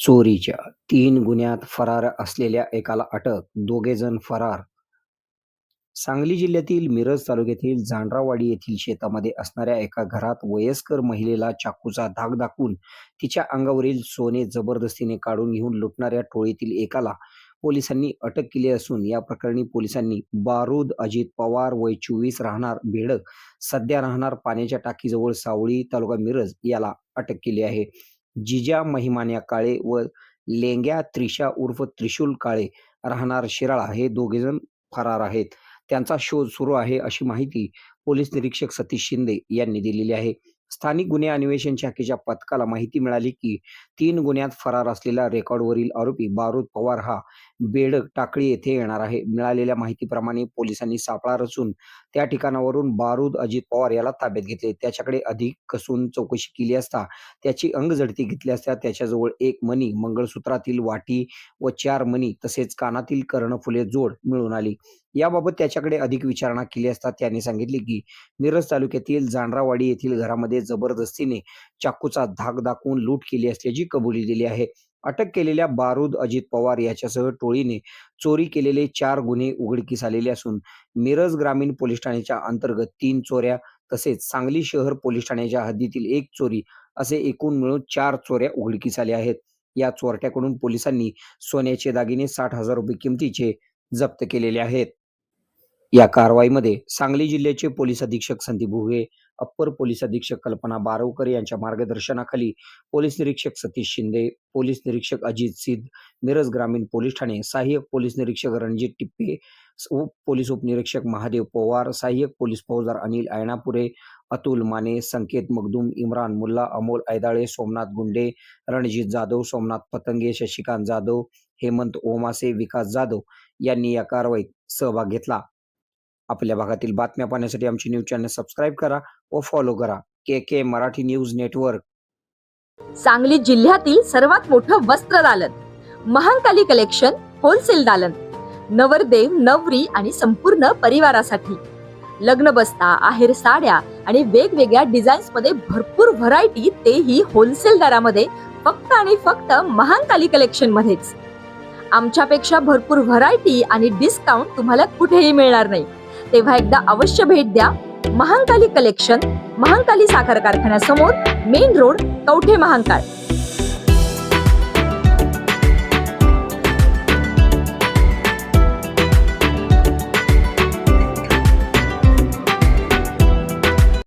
चोरीच्या तीन गुन्ह्यात फरार असलेल्या एकाला अटक दोघे जण फरार. सांगली जिल्ह्यातील मिरज तालुक्यातील जांडरावाडी येथील शेतामध्ये असणाऱ्या एका घरात वयस्कर महिलेला चाकूचा धाक दाखवून तिच्या अंगावरील सोने जबरदस्तीने काढून घेऊन लुटणाऱ्या टोळीतील एकाला पोलिसांनी अटक केली असून या प्रकरणी पोलिसांनी बारूद अजित पवार वय चोवीस राहणार बेडक सध्या राहणार पाण्याच्या टाकीजवळ सावळी तालुका मिरज याला अटक केली आहे. जिजा महिमान्या काळे व लेंग्या त्रिशा उर्फ त्रिशूल काळे राहणार शिराळा हे दोघेजण फरार आहेत. त्यांचा शोध सुरू आहे अशी माहिती पोलीस निरीक्षक सतीश शिंदे यांनी दिलेली आहे. स्थानिक गुन्हे अन्वेषण शाखेच्या पथकाला माहिती मिळाली की तीन गुन्ह्यात फरार असलेला रेकॉर्डवरील आरोपी बारूद पवार हा बेडक टाकळी येथे येणार आहे. मिळालेल्या माहितीप्रमाणे पोलिसांनी सापळा रचून त्या ठिकाणावरून बारूद अजित पवार याला ताब्यात घेतले. त्याच्याकडे अधिक कसून चौकशी केली असता त्याची अंगझडती घेतली असता त्याच्याजवळ एक मणी मंगळसूत्रातील वाटी व चार मणी तसेच कानातील कर्णफुले जोड मिळून आली. याबाबत त्याच्याकडे अधिक विचारणा केली असता त्याने सांगितले की मिरज तालुक्यातील जांडरावाडी येथील घरामध्ये जबरदस्तीने चाकूचा धाक दाखवून लूट केली असल्याची कबुली दिली आहे. अटक केलेल्या बारूद अजित पवार याच्यासह टोळीने चोरी केलेले चार गुन्हे उघडकीस आलेले असून मिरज ग्रामीण पोलीस ठाण्याच्या अंतर्गत तीन चोऱ्या तसेच सांगली शहर पोलीस ठाण्याच्या हद्दीतील एक चोरी असे एकूण मिळून चार चोऱ्या उघडकीस आल्या आहेत. या चोरट्याकडून पोलिसांनी सोन्याचे दागिने साठ हजार रुपये किमतीचे जप्त केलेले आहेत. या कारवाईमध्ये सांगली जिल्ह्याचे पोलीस अधीक्षक संदीप भुवे अप्पर पोलीस अधीक्षक कल्पना बारवकर यांच्या मार्गदर्शनाखाली पोलीस निरीक्षक सतीश शिंदे पोलीस निरीक्षक अजित सिद्ध मिरज ग्रामीण पोलीस ठाणे सहाय्यक पोलीस निरीक्षक रणजित टिप्पे उप पोलीस उपनिरीक्षक महादेव पवार सहाय्यक पोलीस फौजदार अनिल आयणापुरे अतुल माने संकेत मगदूम इम्रान मुल्ला अमोल ऐदाळे सोमनाथ गुंडे रणजित जाधव सोमनाथ पतंगे शशिकांत जाधव हेमंत ओमासे विकास जाधव यांनी या कारवाईत सहभाग घेतला. आपल्या भागातील बातम्या पाहण्यासाठी आमची न्यूज चॅनल सबस्क्राईब करा व फॉलो करा. K K Marathi news network. Sangli जिल्ह्यातील सर्वात मोठं वस्त्र दालन महांकाली कलेक्शन होलसेल दालन नवरदेव नवरी आणि संपूर्ण परिवारासाठी. लग्न बसता आहेर साड्या आणि वेगवेगळ्या डिझाईन्समध्ये भरपूर व्हरायटी तेही होलसेल दरामध्ये फक्त आणि फक्त महांकाली कलेक्शन मध्येच. आमच्यापेक्षा भरपूर व्हरायटी आणि डिस्काउंट तुम्हाला कुठेही मिळणार नाही. तेव्हा एकदा अवश्य भेट द्या. महांकाली कलेक्शन महांकाली साखर कारखान्यासमोर मेन रोड कवठे महांकाळ.